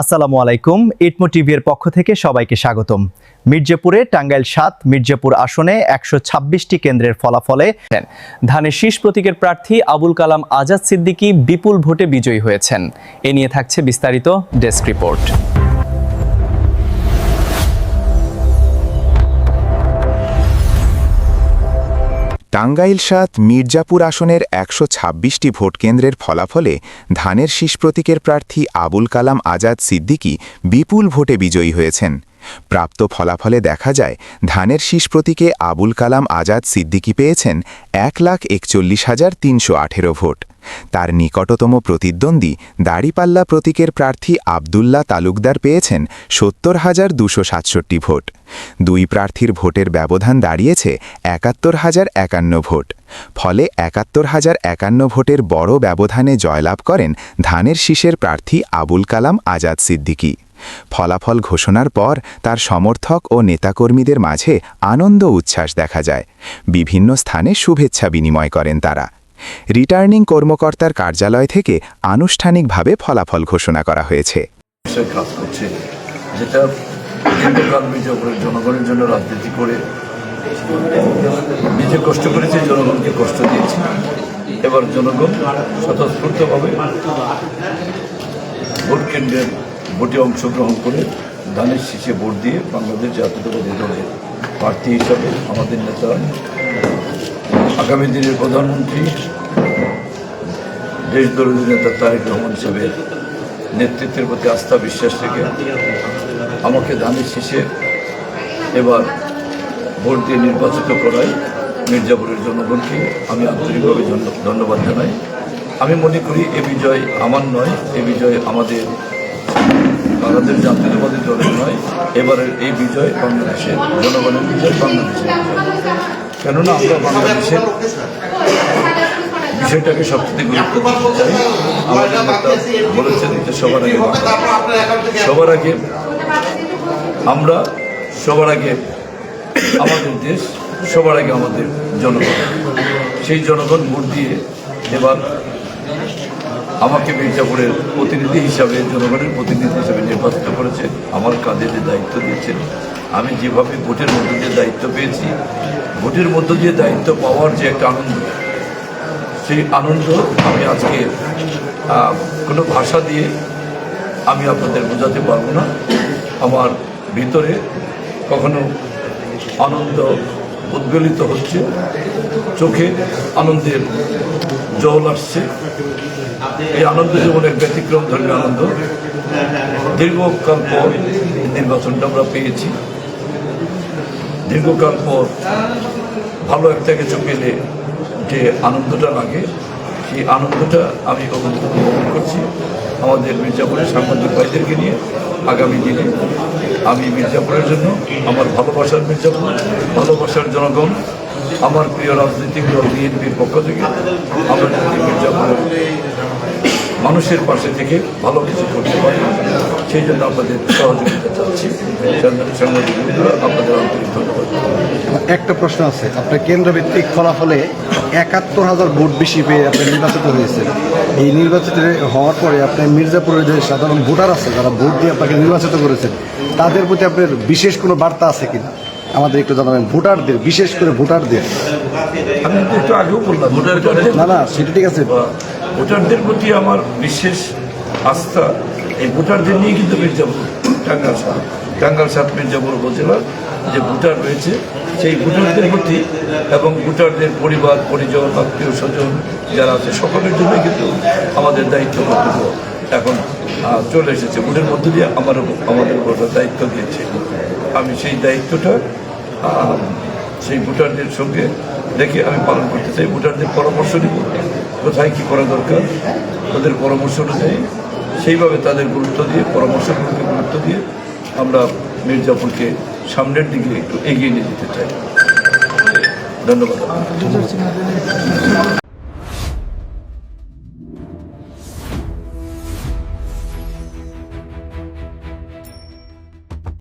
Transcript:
আসসালামু আলাইকুম। ইটমো টিভির পক্ষ থেকে সবাইকে স্বাগতম। মির্জাপুরে টাঙ্গাইল সাত, মির্জাপুর আসনে একশো ছাব্বিশটি কেন্দ্রের ফলাফলে ধানের শীষ প্রতীকের প্রার্থী আবুল কালাম আজাদ সিদ্দিকী বিপুল ভোটে বিজয়ী হয়েছেন। এ নিয়ে থাকছে বিস্তারিত ডেস্ক রিপোর্ট। টাঙ্গাইল সাত মির্জাপুর আসনের একশো ছাব্বিশটি ভোটকেন্দ্রের ফলাফলে ধানের শীষ প্রতীকের প্রার্থী আবুল কালাম আজাদ সিদ্দিকী বিপুল ভোটে বিজয়ী হয়েছেন। প্রাপ্ত ফলাফলে দেখা যায়, ধানের শীষ প্রতীকে আবুল কালাম আজাদ সিদ্দিকী পেয়েছেন এক লাখ একচল্লিশ হাজার তিনশো আঠেরো ভোট। তার নিকটতম প্রতিদ্বন্দ্বী দাড়িপাল্লা প্রতীকের প্রার্থী আবদুল্লাহ তালুকদার পেয়েছেন সত্তর হাজার দুশো সাতষট্টি ভোট। দুই প্রার্থীর ভোটের ব্যবধান দাঁড়িয়েছে একাত্তর হাজার একান্ন ভোট। ফলে একাত্তর হাজার একান্ন ভোটের বড় ব্যবধানে জয়লাভ করেন ধানের শীষের প্রার্থী আবুল কালাম আজাদ সিদ্দিকী। ফলাফল ঘোষণার পর তার সমর্থক ও নেতাকর্মীদের মাঝে আনন্দ উচ্ছ্বাস দেখা যায়। বিভিন্ন স্থানে শুভেচ্ছা বিনিময় করেন তারা। রিটার্নিং কর্মকর্তার কার্যালয় থেকে আনুষ্ঠানিকভাবে ফলাফল ঘোষণা করা হয়েছে। নিজে কষ্ট করেছে, জনগণকে কষ্ট দিয়েছে। এবার জনগণ স্বতঃস্ফূর্তভাবে ভোট কেন্দ্রের ভোটে অংশগ্রহণ করে ধানের শীষে ভোট দিয়ে বাংলাদেশ জাতীয়তাবাদী দলের প্রার্থী হিসাবে আমাদের নেতা, আগামী দিনের প্রধানমন্ত্রী দেশ দলীয় নেতা তারেক রহমান সাহেবের নেতৃত্বের প্রতি আস্থা, বিশ্বাস রেখে আমাকে ধানের শেষে এবার ভোট দিয়ে নির্বাচিত করায় মির্জাপুরের জনগণকে আমি আন্তরিকভাবে ধন্যবাদ জানাই। আমি মনে করি এ বিজয় আমার নয়, এ বিজয় আমাদের বাংলাদেশ জাতীয়তাবাদী দলের নয়, এবারের এই বিজয় বাংলাদেশের জনগণের বিজয় বাংলাদেশের কেননা আমরা বাংলাদেশের বিষয়টাকে সবচেয়ে গুরুত্ব দিতে চাই। বলেছেন যে সবার আগে। সবার আগে আমরা, সবার আগে আমাদের দেশ, সবার আগে আমাদের জনগণ। সেই জনগণ ভোট দিয়ে এবার আমাকে মির্জাপুরের প্রতিনিধি হিসাবে, জনগণের প্রতিনিধি হিসাবে নির্বাচিত করেছে। আমার কাঁধে যে দায়িত্ব দিয়েছেন আমি যেভাবে ভোটের মধ্য দিয়ে দায়িত্ব পেয়েছি, ভোটের মধ্য দিয়ে দায়িত্ব পাওয়ার যে একটা আনন্দ, সেই আনন্দ আমি আজকে কোনো ভাষা দিয়ে আমি আপনাদের বোঝাতে পারব না। আমার ভিতরে কখনো আনন্দ উদ্বেলিত হচ্ছে। চোখে আনন্দের জল আসছে। এই আনন্দ এক ব্যতিক্রম, ধর্মীয় আনন্দ। দীর্ঘকাল পর নির্বাচনটা আমরা পেয়েছি। দীর্ঘকাল পর ভালো একটা কিছু পেলে যে আনন্দটা লাগে, সেই আনন্দটা আমি উপভোগ করছি। আমাদের মির্জাপুরের সাংবাদিক ভাইদেরকে নিয়ে আগামী দিনে আমি মির্জাপুরের জন্য, আমার ভালোবাসার মির্জাপুর, ভালোবাসার জনগণ, আমার প্রিয় রাজনৈতিক দল বিএনপির পক্ষ থেকে, আমরা যদি মির্জাপুরের মানুষের পাশে থেকে ভালো কিছু করতে পারি, সেই জন্য আপনাদের সহযোগিতা চাচ্ছি। সাংবাদিক আপনাদের আন্তরিক ধন্যবাদ। একটা প্রশ্ন আছে, আপনার কেন্দ্রভিত্তিক ফলাফলে একাত্তর হাজার ভোট বেশি পেয়ে আপনি নির্বাচিত হয়েছেন। এই নির্বাচিত হওয়ার পরে আপনার মির্জাপুরের যে সাধারণ ভোটার আছে যারা ভোট দিয়ে আপনাকে নির্বাচিত করেছেন তাদের প্রতি আপনার বিশেষ কোনো বার্তা আছে কিনা? আমাদের একটু জানাবেন ভোটারদের বিশেষ করে ভোটারদের। আমি একটু আগেও বললাম ভোটারদের না না সেটা ঠিক আছে। বা ভোটারদের প্রতি আমার বিশেষ আস্থা এই ভোটারদের নিয়ে কিন্তু মির্জাপুর টাঙ্গাল সাত টাঙ্গাল সাত মির্জাপুর উপজেলার যে ভোটার রয়েছে সেই ভোটারদের প্রতি এবং ভোটারদের পরিবার, পরিজন, আত্মীয় স্বজন যারা আছে, সকলের জন্যই কিন্তু আমাদের দায়িত্ব কর্তব্য এখন চলে এসেছে। ভোটের মধ্য দিয়ে আমার আমাদের উপর দায়িত্ব দিয়েছে। আমি সেই দায়িত্বটা সেই ভোটারদের সঙ্গে দেখে আমি পালন করতে চাই। ভোটারদের পরামর্শ নিব। কোথায় কী করা দরকার? ওদের পরামর্শ অনুযায়ী সেইভাবে তাদের গুরুত্ব দিয়ে, পরামর্শগুলোকে গুরুত্ব দিয়ে আমরা মির্জাপুরকে সামনের দিকে একটু এগিয়ে নিয়ে যেতে চাই। ধন্যবাদ।